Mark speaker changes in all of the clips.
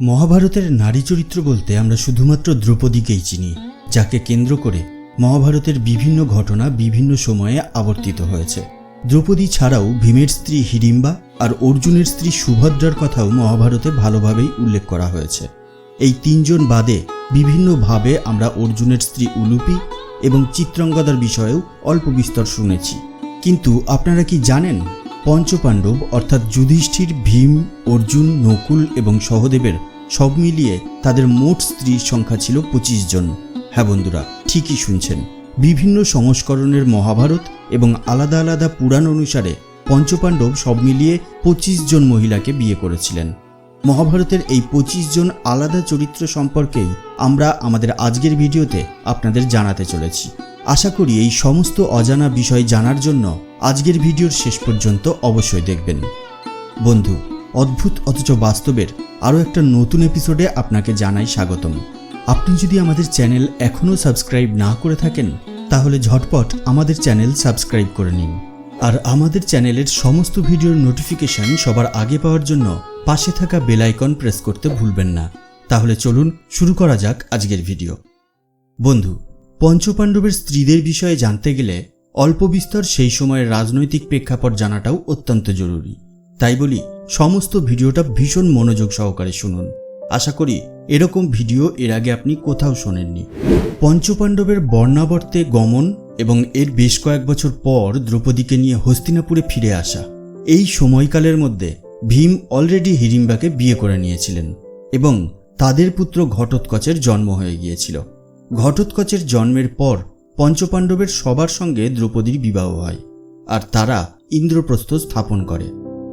Speaker 1: মহাভারতের নারী চরিত্র বলতে আমরা শুধুমাত্র দ্রৌপদীকেই চিনি, যাকে কেন্দ্র করে মহাভারতের বিভিন্ন ঘটনা বিভিন্ন সময়ে আবর্তিত হয়েছে। দ্রৌপদী ছাড়াও ভীমের স্ত্রী হিড়িম্বা আর অর্জুনের স্ত্রী সুভদ্রার কথাও মহাভারতে ভালোভাবেই উল্লেখ করা হয়েছে। এই তিনজন বাদে বিভিন্নভাবে আমরা অর্জুনের স্ত্রী উলুপি এবং চিত্রাঙ্গদার বিষয়েও অল্প বিস্তর শুনেছি। কিন্তু আপনারা কি জানেন পঞ্চপাণ্ডব অর্থাৎ যুধিষ্ঠির, ভীম, অর্জুন, নকুল এবং সহদেবের সব মিলিয়ে তাদের মোট স্ত্রীর সংখ্যা ছিল পঁচিশ জন। হ্যাঁ বন্ধুরা, ঠিকই শুনছেন। বিভিন্ন সংস্করণের মহাভারত এবং আলাদা আলাদা পুরাণ অনুসারে পঞ্চপাণ্ডব সব মিলিয়ে পঁচিশ জন মহিলাকে বিয়ে করেছিলেন। মহাভারতের এই পঁচিশ জন আলাদা চরিত্র সম্পর্কেই আমরা আমাদের আজকের ভিডিওতে আপনাদের জানাতে চলেছি। আশা করি এই সমস্ত অজানা বিষয় জানার জন্য আজকের ভিডিওর শেষ পর্যন্ত অবশ্যই দেখবেন। বন্ধু, অদ্ভুত অথচ বাস্তবের আরও একটা নতুন এপিসোডে আপনাকে জানাই স্বাগতম। আপনি যদি আমাদের চ্যানেল এখনও সাবস্ক্রাইব না করে থাকেন, তাহলে ঝটপট আমাদের চ্যানেল সাবস্ক্রাইব করে নিন। আর আমাদের চ্যানেলের সমস্ত ভিডিওর নোটিফিকেশন সবার আগে পাওয়ার জন্য পাশে থাকা বেল আইকন প্রেস করতে ভুলবেন না। তাহলে চলুন শুরু করা যাক আজকের ভিডিও। বন্ধু পঞ্চপাণ্ডবের স্ত্রীদের বিষয়ে জানতে গেলে অল্প বিস্তর সেই সময়ের রাজনৈতিক প্রেক্ষাপট জানাটাও অত্যন্ত জরুরি। তাই বলি, সমস্ত ভিডিওটা ভীষণ মনোযোগ সহকারে শুনুন। আশা করি এরকম ভিডিও এর আগে আপনি কোথাও শোনেননি। পঞ্চপাণ্ডবের বর্ণাবর্তে গমন এবং এর বেশ কয়েক বছর পর দ্রৌপদীকে নিয়ে হস্তিনাপুরে ফিরে আসা, এই সময়কালের মধ্যে ভীম অলরেডি হিড়িম্বাকে বিয়ে করে নিয়েছিলেন এবং তাদের পুত্র ঘটোৎকচের জন্ম হয়ে গিয়েছিল। ঘটোৎকচের জন্মের পর পঞ্চপাণ্ডবের সবার সঙ্গে দ্রৌপদীর বিবাহ হয়, আর তারা ইন্দ্রপ্রস্থ স্থাপন করে।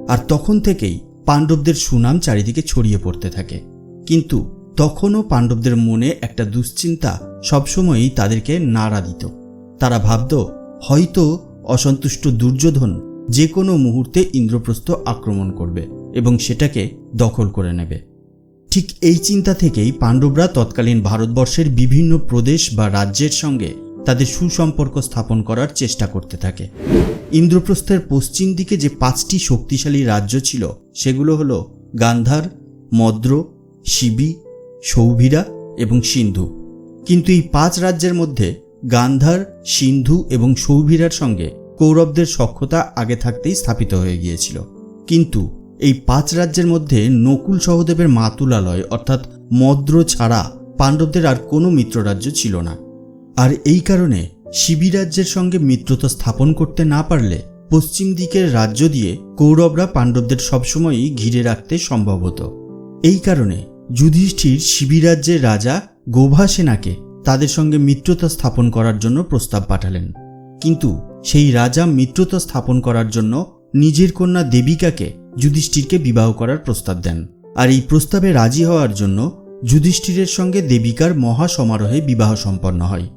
Speaker 1: আর তখন থেকেই পাণ্ডবদের সুনাম চারিদিকে ছড়িয়ে পড়তে থাকে। কিন্তু তখনও পাণ্ডবদের মনে একটা দুশ্চিন্তা সবসময়ই তাদেরকে নাড়া দিত। তারা ভাবত, হয়তো অসন্তুষ্ট দুর্যোধন যে কোনো মুহূর্তে ইন্দ্রপ্রস্থ আক্রমণ করবে এবং সেটাকে দখল করে নেবে। ঠিক এই চিন্তা থেকেই পাণ্ডবরা তৎকালীন ভারতবর্ষের বিভিন্ন প্রদেশ বা রাজ্যের সঙ্গে তাদের সুসম্পর্ক স্থাপন করার চেষ্টা করতে থাকে। ইন্দ্রপ্রস্থের পশ্চিম দিকে যে পাঁচটি শক্তিশালী রাজ্য ছিল, সেগুলো হলো গান্ধার, মদ্র, শিবি, সৌভিরা এবং সিন্ধু। কিন্তু এই পাঁচ রাজ্যের মধ্যে গান্ধার, সিন্ধু এবং সৌভিরার সঙ্গে কৌরবদের সখ্যতা আগে থাকতেই স্থাপিত হয়ে গিয়েছিল। কিন্তু এই পাঁচ রাজ্যের মধ্যে নকুল সহদেবের মাতুলালয়, অর্থাৎ মদ্র ছাড়া পাণ্ডবদের আর কোনো মিত্ররাজ্য ছিল না। আর এই কারণে শিবিরাজ্যের সঙ্গে মিত্রতা স্থাপন করতে না পারলে পশ্চিম দিকের রাজ্য দিয়ে কৌরবরা পাণ্ডবদের সবসময়ই ঘিরে রাখতে সম্ভব হতো। এই কারণে যুধিষ্ঠির শিবিরাজ্যের রাজা গোভা সেনাকে তাদের সঙ্গে মিত্রতা স্থাপন করার জন্য প্রস্তাব পাঠালেন। কিন্তু সেই রাজা মিত্রতা স্থাপন করার জন্য নিজের কন্যা দেবিকাকে যুধিষ্ঠিরকে বিবাহ করার প্রস্তাব দেন। আর এই প্রস্তাবে রাজি হওয়ার জন্য যুধিষ্ঠিরের সঙ্গে দেবিকার মহা সমারোহে বিবাহ সম্পন্ন হয়।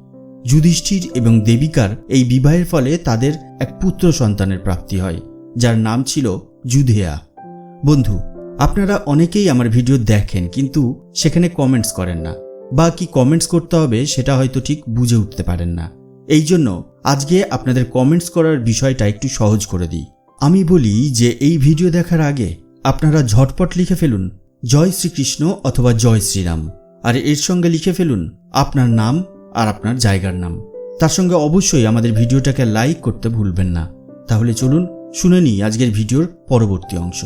Speaker 1: যুধিষ্ঠির এবং দেবিকার এই বিবাহের ফলে তাদের এক পুত্র সন্তানের প্রাপ্তি হয়, যার নাম ছিল যুধেয়া। বন্ধু, আপনারা অনেকেই আমার ভিডিও দেখেন, কিন্তু সেখানে কমেন্টস করেন না। বা কি কমেন্টস করতে হবে সেটা হয়তো ঠিক বুঝে উঠতে পারেন না। এই জন্য আজকে আপনাদের কমেন্টস করার বিষয়টা একটু সহজ করে দিই। আমি বলি যে এই ভিডিও দেখার আগে আপনারা ঝটপট লিখে ফেলুন, জয় শ্রীকৃষ্ণ অথবা জয় শ্রীরাম। আর এর সঙ্গে লিখে ফেলুন আপনার নাম আর আপনার জায়গার নাম। তার সঙ্গে অবশ্যই আমাদের ভিডিওটাকে লাইক করতে ভুলবেন না। তাহলে চলুন শুনে নিই আজকের ভিডিওর পরবর্তী অংশ।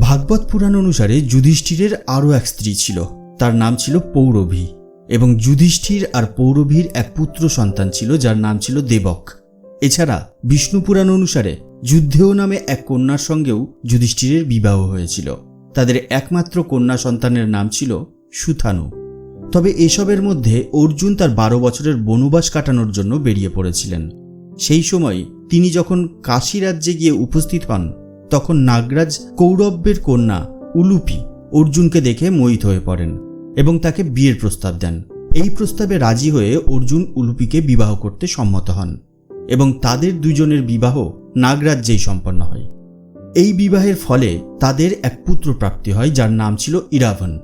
Speaker 1: ভাগবত পুরাণ অনুসারে যুধিষ্ঠিরের আরও এক স্ত্রী ছিল। তার নাম ছিল পৌরভী এবং যুধিষ্ঠির আর পৌরভীর এক পুত্র সন্তান ছিল যার নাম ছিল দেবক। এছাড়া বিষ্ণু পুরাণ অনুসারে যুদ্ধেয় নামে এক কন্যার সঙ্গেও যুধিষ্ঠিরের বিবাহ হয়েছিল। তাদের একমাত্র কন্যা সন্তানের নাম ছিল সুথানু। তবে এসবের মধ্যে অর্জুন তার বারো বছরের বনবাস কাটানোর জন্য বেরিয়ে পড়েছিলেন। সেই সময় তিনি যখন কাশী রাজ্যে গিয়ে উপস্থিত হন, তখন নাগরাজ কৌরব্যের কন্যা উলুপি অর্জুনকে দেখে মোহিত হয়ে পড়েন এবং তাকে বিয়ের প্রস্তাব দেন। এই প্রস্তাবে রাজি হয়ে অর্জুন উলুপিকে বিবাহ করতে সম্মত হন। এবং তাদের দুজনের বিবাহ নাগরাজ্যেই সম্পন্ন হয়। এই বিবাহের ফলে তাদের এক পুত্র প্রাপ্তি হয়, যার নাম ছিল ইরাভন।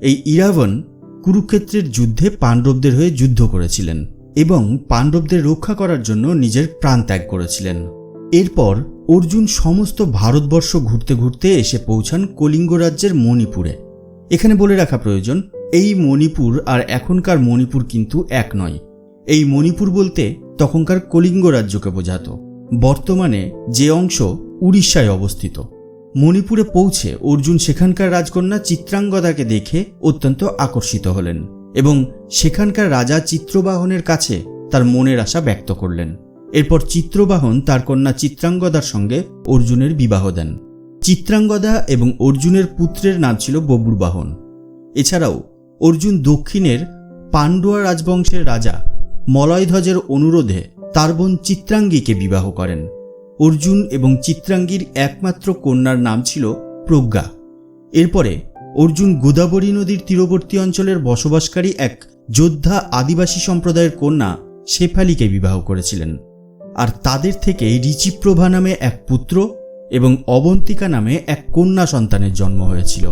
Speaker 1: এই ইরাভন কুরুক্ষেত্রের যুদ্ধে পাণ্ডবদের হয়ে যুদ্ধ করেছিলেন এবং পাণ্ডবদের রক্ষা করার জন্য নিজের প্রাণ ত্যাগ করেছিলেন। এরপর অর্জুন সমস্ত ভারতবর্ষ ঘুরতে ঘুরতে এসে পৌঁছান কলিঙ্গ রাজ্যের মণিপুরে। এখানে বলে রাখা প্রয়োজন, এই মণিপুর আর এখনকার মণিপুর কিন্তু এক নয়। এই মণিপুর বলতে তখনকার কলিঙ্গ রাজ্যকে বোঝাত। বর্তমানে যে অংশ উড়িষ্যায় অবস্থিত। মণিপুরে পৌঁছে অর্জুন সেখানকার রাজকন্যা চিত্রাঙ্গদাকে দেখে অত্যন্ত আকর্ষিত হলেন এবং সেখানকার রাজা চিত্রবাহনের কাছে তার মনের আশা ব্যক্ত করলেন। এরপর চিত্রবাহন তার কন্যা চিত্রাঙ্গদার সঙ্গে অর্জুনের বিবাহ দেন। চিত্রাঙ্গদা এবং অর্জুনের পুত্রের নাম ছিল ববুরবাহন। এছাড়াও অর্জুন দক্ষিণের পাণ্ডুয়া রাজবংশের রাজা মলয়ধ্বজের অনুরোধে তার বোন চিত্রাঙ্গীকে বিবাহ করেন। অর্জুন এবং চিত্রাঙ্গীর একমাত্র কন্যার নাম ছিল প্রজ্ঞা। এরপরে অর্জুন গোদাবরী নদীর তীরবর্তী অঞ্চলের বসবাসকারী এক যোদ্ধা আদিবাসী সম্প্রদায়ের কন্যা শেফালিকে বিবাহ করেছিলেন। আর তাদের থেকে রিচিপ্রভা নামে এক পুত্র এবং অবন্তিকা নামে এক কন্যা সন্তানের জন্ম হয়েছিল।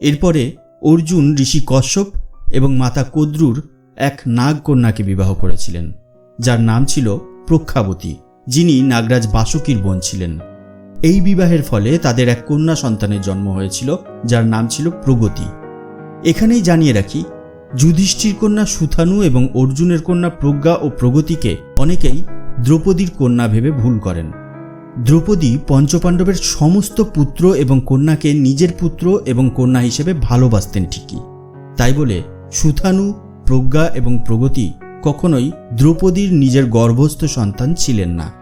Speaker 1: এরপরে অর্জুন ঋষি কশ্যপ এবং মাতা কদ্রুর এক নাগকন্যাকে বিবাহ করেছিলেন, যার নাম ছিল প্রক্ষাবতী, যিনি নাগরাজ বাসুকীর বোন ছিলেন। এই বিবাহের ফলে তাদের এক কন্যা সন্তানের জন্ম হয়েছিল, যার নাম ছিল প্রগতি। এখানেই জানিয়ে রাখি, যুধিষ্ঠির কন্যা সুথানু এবং অর্জুনের কন্যা প্রজ্ঞা ও প্রগতিকে অনেকেই দ্রৌপদীর কন্যা ভেবে ভুল করেন। দ্রৌপদী পঞ্চপাণ্ডবের সমস্ত পুত্র এবং কন্যাকে নিজের পুত্র এবং কন্যা হিসেবে ভালোবাসতেন ঠিকই। তাই বলে সুথানু প্রজ্ঞা এবং প্রগতি কখনোই দ্রৌপদীর নিজের গর্ভস্থ সন্তান ছিলেন না।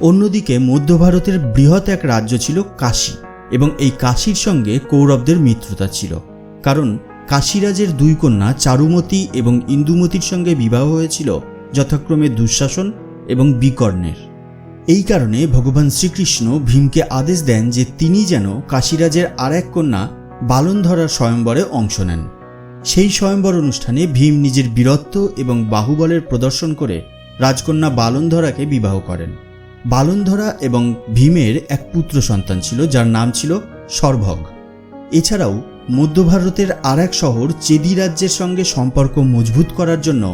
Speaker 1: অন্যদিকে মধ্য ভারতের বৃহৎ এক রাজ্য ছিল কাশী এবং এই কাশীর সঙ্গে কৌরবদের মিত্রতা ছিল। কারণ কাশীরাজের দুই কন্যা চারুমতি এবং ইন্দুমতির সঙ্গে বিবাহ হয়েছিল যথাক্রমে দুঃশাসন এবং বিকর্ণের। এই কারণে ভগবান শ্রীকৃষ্ণ ভীমকে আদেশ দেন যে তিনি যেন কাশীরাজের আর এক কন্যা বালনধরার স্বয়ম্বরে অংশ নেন। সেই স্বয়ম্বর অনুষ্ঠানে ভীম নিজের বীরত্ব এবং বাহুবলের প্রদর্শন করে রাজকন্যা বালনধরাকে বিবাহ করেন। বালনধরা এবং ভীমের এক পুত্র সন্তান ছিল, যার নাম ছিল সর্ভগ। এছাড়াও মধ্য ভারতের আর এক শহর চেদি রাজ্যের সঙ্গে সম্পর্ক মজবুত করার জন্য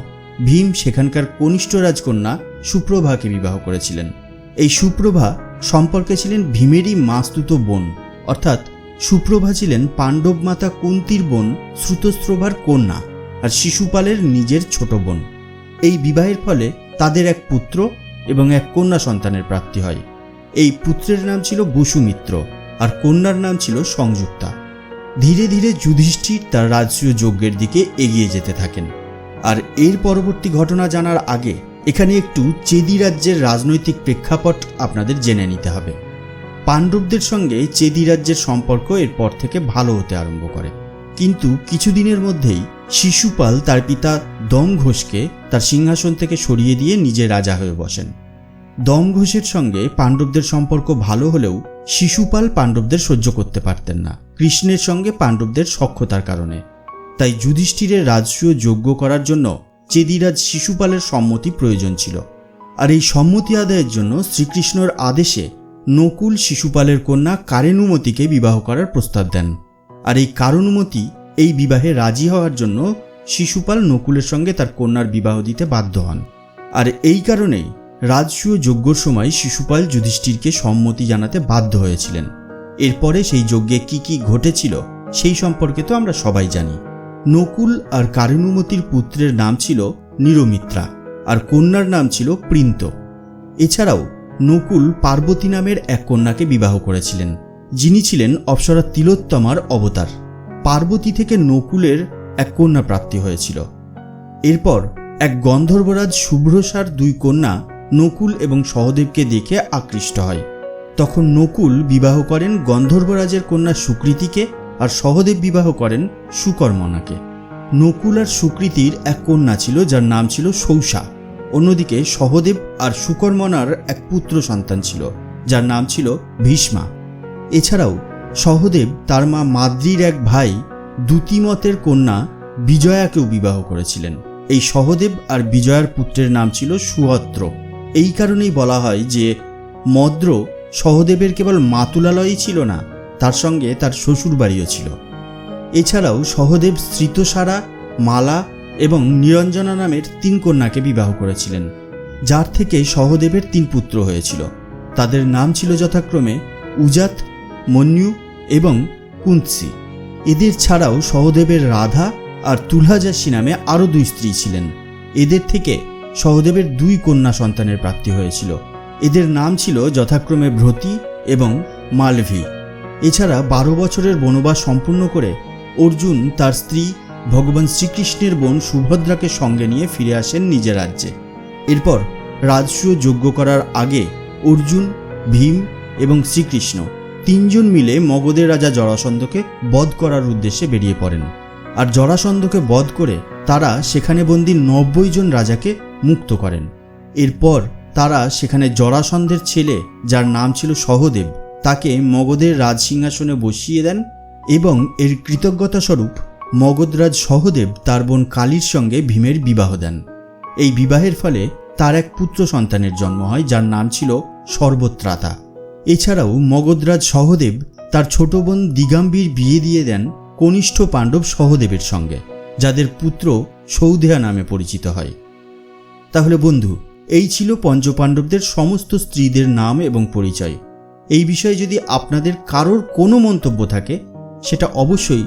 Speaker 1: ভীম সেখানকার কনিষ্ঠ রাজকন্যা সুপ্রভাকে বিবাহ করেছিলেন। এই সুপ্রভা সম্পর্কে ছিলেন ভীমেরই মাস্তুত বোন, অর্থাৎ সুপ্রভা ছিলেন পাণ্ডব মাতা কুন্তির বোন শ্রুতস্ত্রভার কন্যা আর শিশুপালের নিজের ছোট বোন। এই বিবাহের ফলে তাদের এক পুত্র এবং এক কন্যা সন্তানের প্রাপ্তি হয়। এই পুত্রের নাম ছিল বসুমিত্র আর কন্যার নাম ছিল সংযুক্তা। ধীরে ধীরে যুধিষ্ঠির তার রাজসূয় যজ্ঞের দিকে এগিয়ে যেতে থাকেন। আর এর পরবর্তী ঘটনা জানার আগে এখানে একটু চেদি রাজ্যের রাজনৈতিক প্রেক্ষাপট আপনাদের জেনে নিতে হবে। পাণ্ডবদের সঙ্গে চেদি রাজ্যের সম্পর্ক এরপর থেকে ভালো হতে আরম্ভ করে। কিন্তু কিছুদিনের মধ্যেই শিশুপাল তার পিতা দম ঘোষকে তার সিংহাসন থেকে সরিয়ে দিয়ে নিজে রাজা হয়ে বসেন। দম ঘোষের সঙ্গে পাণ্ডবদের সম্পর্ক ভালো হলেও শিশুপাল পাণ্ডবদের সহ্য করতে পারতেন না। কৃষ্ণের সঙ্গে পাণ্ডবদের সখ্যতার কারণে। তাই যুধিষ্ঠিরের রাজসূয় যোগ্য করার জন্য চেদিরাজ শিশুপালের সম্মতি প্রয়োজন ছিল। আর এই সম্মতি আদায়ের জন্য শ্রীকৃষ্ণর আদেশে নকুল শিশুপালের কন্যা কারেনুমতিকে বিবাহ করার প্রস্তাব দেন। আর এই কারণুমতি এই বিবাহে রাজি হওয়ার জন্য শিশুপাল নকুলের সঙ্গে তার কন্যার বিবাহ দিতে বাধ্য হন। আর এই কারণেই রাজসূয় যজ্ঞর সময় শিশুপাল যুধিষ্ঠিরকে সম্মতি জানাতে বাধ্য হয়েছিলেন। এরপরে সেই যজ্ঞে কি কি ঘটেছিল সেই সম্পর্কে তো আমরা সবাই জানি। নকুল আর কারণুমতির পুত্রের নাম ছিল নিরমিত্রা, আর কন্যার নাম ছিল প্রিন্ত। এছাড়াও নকুল পার্বতী নামের এক কন্যাকে বিবাহ করেছিলেন। যিনি ছিলেন অপ্সরা তিলোত্তমার অবতার। পার্বতী থেকে নকুলের এক কন্যা প্রাপ্তি হয়েছিল। এরপর এক গন্ধর্বরাজ শুভ্রসার দুই কন্যা নকুল এবং সহদেবকে দেখে আকৃষ্ট হয়। তখন নকুল বিবাহ করেন গন্ধর্বরাজের কন্যা সুকৃতিকে আর সহদেব বিবাহ করেন সুকর্মনাকে। নকুল আর সুকৃতির এক কন্যা ছিল, যার নাম ছিল সৌসা। অন্যদিকে সহদেব আর সুকর্মনার এক পুত্র সন্তান ছিল, যার নাম ছিল ভীষ্মা। এছাড়াও সহদেব তার মা মাদ্রির এক ভাই দ্যুতিমতের কন্যা বিজয়াকেও বিবাহ করেছিলেন। এই সহদেব আর বিজয়ার পুত্রের নাম ছিল সুহদ্র এই কারণেই বলা হয় যে মদ্র সহদেবের কেবল মাতুলালয়ই ছিল না, তার সঙ্গে তার শ্বশুর বাড়িও ছিল। এছাড়াও সহদেব স্মৃতসারা, মালা এবং নিরঞ্জনা নামের তিন কন্যাকে বিবাহ করেছিলেন, যার থেকে সহদেবের তিন পুত্র হয়েছিল। তাদের নাম ছিল যথাক্রমে উজাত, মন্যু এবং কুন্তসি। এদের ছাড়াও সহদেবের রাধা আর তুলহাজাসী নামে আরও দুই স্ত্রী ছিলেন। এদের থেকে সহদেবের দুই কন্যা সন্তানের প্রাপ্তি হয়েছিল। এদের নাম ছিল যথাক্রমে ভ্রতি এবং মালভী। এছাড়া বারো বছরের বনবাস সম্পূর্ণ করে অর্জুন তার স্ত্রী ভগবান শ্রীকৃষ্ণের বোন সুভদ্রাকে সঙ্গে নিয়ে ফিরে আসেন নিজের রাজ্যে। এরপর রাজসূয় যজ্ঞ করার আগে অর্জুন, ভীম এবং শ্রীকৃষ্ণ তিনজন মিলে মগধের রাজা জরাসন্ধকে বধ করার উদ্দেশ্যে বেরিয়ে পড়েন। আর জরাসন্ধকে বধ করে তারা সেখানে বন্দী নব্বই জন রাজাকে মুক্ত করেন। এরপর তারা সেখানে জরাসন্ধের ছেলে, যার নাম ছিল সহদেব, তাকে মগধের রাজসিংহাসনে বসিয়ে দেন এবং এর কৃতজ্ঞতা স্বরূপ মগধরাজ সহদেব তার বোন কালীর সঙ্গে ভীমের বিবাহ দেন। এই বিবাহের ফলে তার এক পুত্র সন্তানের জন্ম হয়, যার নাম ছিল সর্বত্রাতা। এছাড়াও মগধরাজ সহদেব তার ছোট বোন দিগাম্বীর বিয়ে দিয়ে দেন কনিষ্ঠ পাণ্ডব সহদেবের সঙ্গে, যাদের পুত্র সৌধেয়া নামে পরিচিত হয়। তাহলে বন্ধু, এই ছিল পঞ্চপাণ্ডবদের সমস্ত স্ত্রীদের নাম এবং পরিচয়। এই বিষয়ে যদি আপনাদের কারোর কোনো মন্তব্য থাকে, সেটা অবশ্যই